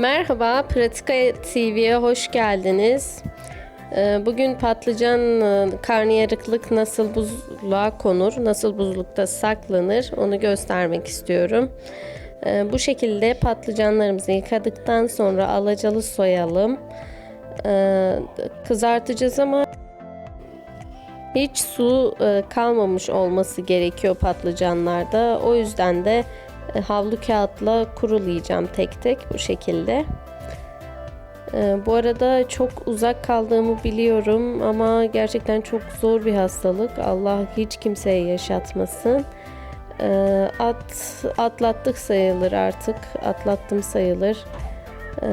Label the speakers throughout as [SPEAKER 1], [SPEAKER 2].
[SPEAKER 1] Merhaba, Pratika TV'ye hoş geldiniz. Ee, Bugün patlıcan e, karnıyarıklık nasıl buzluğa konur, nasıl buzlukta saklanır onu göstermek istiyorum. Ee, Bu şekilde patlıcanlarımızı yıkadıktan sonra alacalı soyalım. Ee, Kızartacağız ama hiç su e, kalmamış olması gerekiyor patlıcanlarda. O yüzden de havlu kağıtla kurulayacağım tek tek bu şekilde. E, Bu arada çok uzak kaldığımı biliyorum ama gerçekten çok zor bir hastalık. Allah hiç kimseye yaşatmasın. E, At atlattık sayılır artık. Atlattım sayılır. E,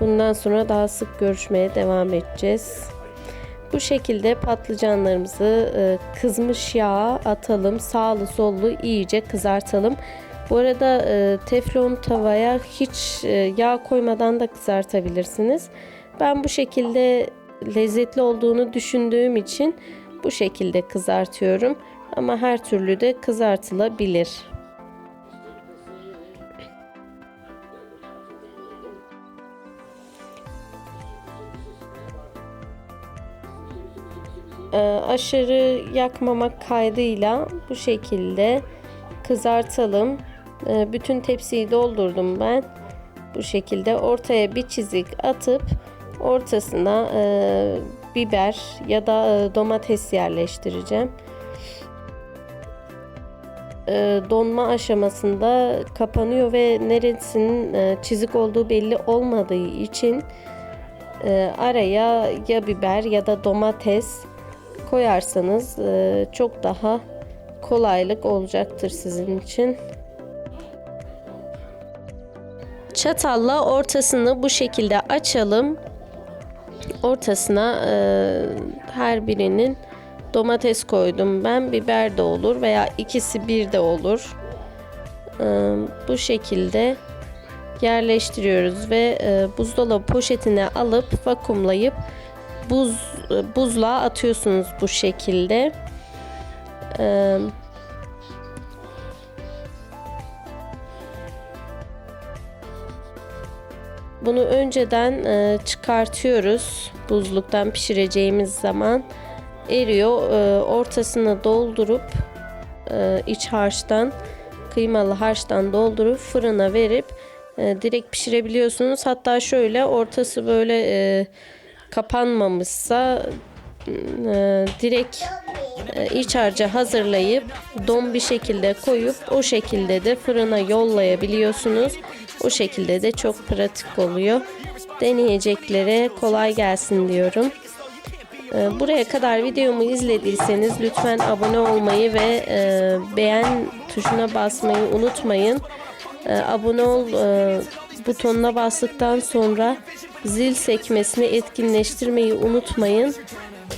[SPEAKER 1] Bundan sonra daha sık görüşmeye devam edeceğiz. Bu şekilde patlıcanlarımızı e, kızmış yağa atalım. Sağlı sollu iyice kızartalım. Bu arada e, teflon tavaya hiç e, yağ koymadan da kızartabilirsiniz. Ben bu şekilde lezzetli olduğunu düşündüğüm için bu şekilde kızartıyorum. Ama her türlü de kızartılabilir. e, aşırı yakmamak kaydıyla bu şekilde kızartalım. E, bütün tepsiyi doldurdum ben. Bu şekilde ortaya bir çizik atıp ortasına e, biber ya da e, domates yerleştireceğim. E, donma aşamasında kapanıyor ve neresinin e, çizik olduğu belli olmadığı için e, araya ya biber ya da domates koyarsanız e, çok daha kolaylık olacaktır sizin için. Çatalla ortasını bu şekilde açalım. Ortasına e, her birinin domates koydum ben. Biber de olur veya ikisi bir de olur. E, bu şekilde yerleştiriyoruz ve e, buzdolabı poşetine alıp vakumlayıp buz buzluğa atıyorsunuz bu şekilde. Ee, bunu önceden e, çıkartıyoruz buzluktan pişireceğimiz zaman eriyor. E, ortasını doldurup e, iç harçtan kıymalı harçtan doldurup fırına verip direkt pişirebiliyorsunuz. Hatta şöyle ortası böyle kapanmamışsa direkt iç harcı hazırlayıp don bir şekilde koyup o şekilde de fırına yollayabiliyorsunuz. O şekilde de çok pratik oluyor. Deneyeceklere kolay gelsin diyorum. E, Buraya kadar videomu izlediyseniz lütfen abone olmayı ve e, beğen tuşuna basmayı unutmayın. E, abone ol e, butonuna bastıktan sonra zil sekmesini etkinleştirmeyi unutmayın.